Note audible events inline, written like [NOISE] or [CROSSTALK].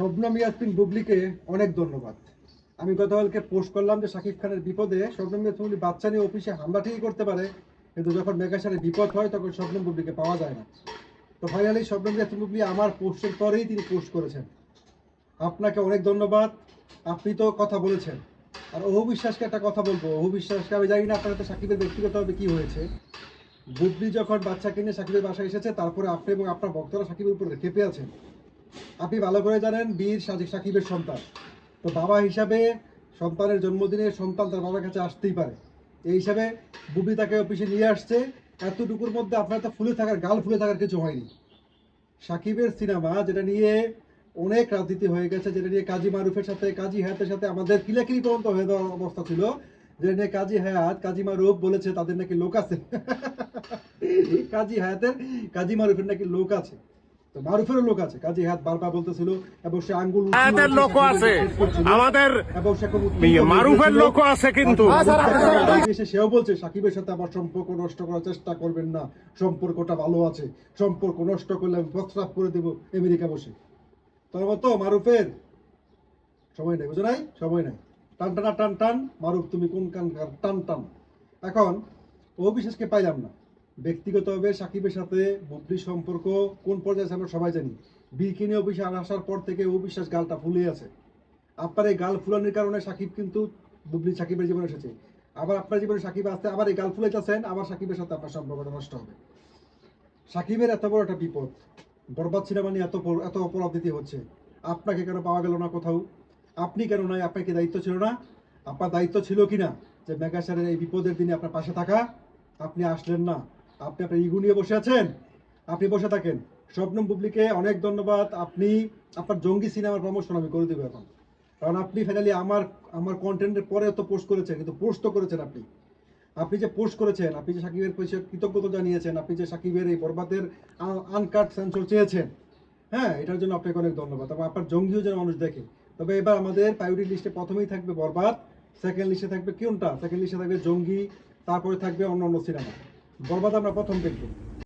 শবনম ইয়াসমিন বুবলিকে অনেক ধন্যবাদ। আমি গতকালকে পোস্ট করলাম যে শাকিব খানের বিপদে শবনম ইয়াসমিন বাচ্চা নিয়ে অফিসে হামলা ঠিকই করতে পারে, কিন্তু যখন মেগাসারের বিপদ হয় তখন শবনম বুবলিকে পাওয়া যায় না। তো ফাইনালি শবনম ইয়াসমিন বুবলি আমার পোস্টের পরেই তিনি পোস্ট করেছেন। আপনাকে অনেক ধন্যবাদ। আপনি তো কথা বলেছেন। আর অহু বিশ্বাসকে একটা কথা বলব। অহু বিশ্বাসকে আমি জানি না আপনার তো সাকিবের ব্যক্তিগতভাবে কি হয়েছে। বুবলি যখন বাচ্চা কিনে সাকিবের বাসায় এসেছে, তারপরে আপনি এবং আপনার ভক্তরা সাকিবের উপরে খেপে আছেন। আপনি ভালো করে জানেন বীর সাজি সাকিবের সন্তান। তো বাবা হিসাবে সন্তানের জন্মদিনে সন্তান তার বাবার কাছে আসতেই পারে। এই হিসাবে বুবলি তাকে অফিসে নিয়ে আসছে। এতটুকুর মধ্যে আপনার তো ফুলে থাকার, গাল ফুলে থাকার কিছু হয়নি। সাকিবের সিনেমা, যেটা নিয়ে অনেক রাজনীতি হয়ে গেছে, যেটা নিয়ে কাজী মারুফের সাথে, কাজী হায়াতের সাথে আমাদের কিলাকিলি পর্যন্ত হয়ে যাওয়ার অবস্থা ছিল, যেটা নিয়ে কাজী হায়াত, কাজী মারুফ বলেছে তাদের নাকি লোক আছে। [LAUGHS] কাজী হায়াতের, কাজী মারুফের নাকি লোক আছে। তো মারুফেরও লোক আছে। কাজী হায়াত বারবার বলতেছিল এবং সে আঙ্গুল উঁচিয়ে লোকও সাকিবের আছে। আমাদের এবং সে ইয়ে, হয়ে মারুফের। লোকও আছে কিন্তু। এসে সেও বলছে সাকিবের সাথে আমার সম্পর্ক নষ্ট করার চেষ্টা করবেন না। সম্পর্কটা ভালো আছে। সম্পর্ক নষ্ট করলে আমি প্রস্তাব করে দেবো আমেরিকা বসে। তোর মতো মারুফের সময় নেই বুঝো নাই? সময় নাই। টান টানা টান টান মারুফ তুমি কোন কান টান টান। এখন ও বিশেষকে পাইলাম না। ব্যক্তিগতভাবে সাকিবের সাথে বুবলির সম্পর্ক কোন পর্যায়ে আমরা সবাই জানি। বিকিনি অফিসে আসার পর থেকে ও বিশ্বাস গালটা ফুলে আছে। আপনার এই গাল ফুলানোর কারণে সাকিব কিন্তু বুবলি সাকিবের জীবনে এসেছে। আবার আপনার জীবনে সাকিব আসতে আবার এই গাল ফুলাইতেছেন, আবার সাকিবের সাথে আপনার সম্পর্কটা নষ্ট হবে। সাকিবের এত বড় একটা বিপদ, বরবাদ সিনেমা নিয়ে এত এত অপরাধীতি হচ্ছে। আপনাকে কেন পাওয়া গেল না কোথাও? আপনি কেন নাই? আপনার কি দায়িত্ব ছিল না? আপনার দায়িত্ব ছিল কি না যে মেগাস্টারের এই বিপদের দিনে আপনার পাশে থাকা, আপনি আসলেন না। আপনি আপনার ইগু নিয়ে বসে আছেন? আপনি বসে থাকেন। স্বপ্নম বুবলিকে অনেক ধন্যবাদ। আপনি, আপনার জঙ্গি সিনেমার প্রমোশন আমি করে দেবো এখন। কারণ আপনি ফাইনালি আমার আমার কন্টেন্টের পরে তো পোস্ট করেছেন, কিন্তু পোস্ট তো করেছেন আপনি। আপনি যে পোস্ট করেছেন, আপনি যে সাকিবের কৃতজ্ঞতা জানিয়েছেন, আপনি যে সাকিবের এই বরবাদের আনকাট সেন্সর চেয়েছেন হ্যাঁ এটার জন্য আপনাকে অনেক ধন্যবাদ। এবং আপনার জঙ্গিও যেন মানুষ দেখে। তবে এবার আমাদের প্রায়োরিটি লিস্টে প্রথমেই থাকবে বরবাদ সেকেন্ড লিস্টে থাকবে কোনটা? সেকেন্ড লিস্টে থাকবে জঙ্গি, তারপরে থাকবে অন্য অন্য সিনেমা। বরবাদ আমরা প্রথম দেখব।